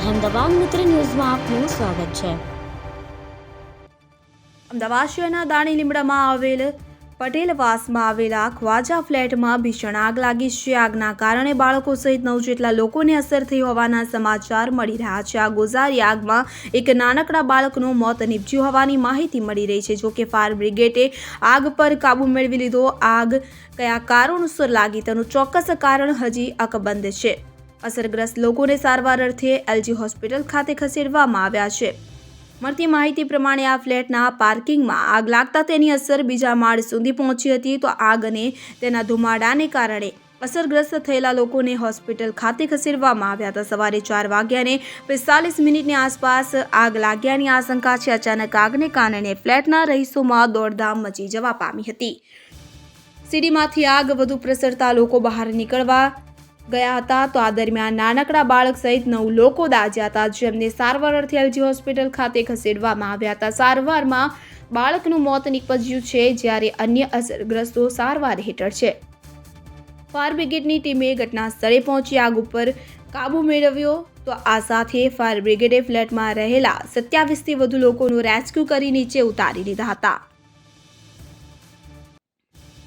અહેમદાબાદ મિત્ર ન્યૂઝમાં આપનું સ્વાગત છે. અમદાવાદ શહેરના દાણી લીમડામાં આવેલ પટેલવાસમાં આવેલા ખ્વાજા ફ્લેટમાં ભીષણ આગ લાગી છે. આગના કારણે બાળકો સહિત નવ જેટલા લોકોને અસર થઈ હોવાના સમાચાર મળી રહ્યા છે. આ ગોઝારી આગમાં એક નાનકડા બાળકનું મોત નીપજ્યું હોવાની માહિતી મળી રહી છે. જોકે ફાયર બ્રિગેડે આગ પર કાબુ મેળવી લીધો. આગ કયા કારણોસર લાગી તેનું ચોક્કસ કારણ હજી અકબંધ છે. અસરગ્રસ્ત લોકોને સારવાર અર્થે એલજી હોસ્પિટલ ખાતે ખસેડવામાં આવ્યા છે. મળતી માહિતી પ્રમાણે આ ફ્લેટના પાર્કિંગમાં આગ લાગતા તેની અસર બીજા માળ સુધી પહોંચી હતી તો આગ અને તેના ધુમાડાને કારણે અસરગ્રસ્ત થયેલા લોકોને હોસ્પિટલ ખાતે ખસેડવામાં આવ્યા હતા. સવારે ચાર વાગ્યાને પિસ્તાલીસ મિનિટની આસપાસ આગ લાગ્યાની આશંકા છે. અચાનક આગને કારણે ફ્લેટના રહીશોમાં દોડધામ મચી જવા પામી હતી. સીડીમાંથી આગ વધુ પ્રસરતા લોકો બહાર નીકળવા ગયા હતા. તો આ દરમિયાન નાનકડા બાળક સહિત નવ લોકો દાઝ્યા હતા, જેમને સારવાર અર્થે એલજી હોસ્પિટલ ખાતે ખસેડવામાં આવ્યા હતા. સારવારમાં બાળકનું મોત નીપજ્યું છે, જ્યારે અન્ય અસરગ્રસ્તો સારવાર હેઠળ છે. ફાયર બ્રિગેડની ટીમે ઘટના સ્થળે પહોંચી આગ ઉપર કાબુ મેળવ્યો. તો આ સાથે ફાયર બ્રિગેડે ફ્લેટમાં રહેલા સત્યાવીસથી વધુ લોકોનું રેસ્ક્યુ કરી નીચે ઉતારી લીધા હતા.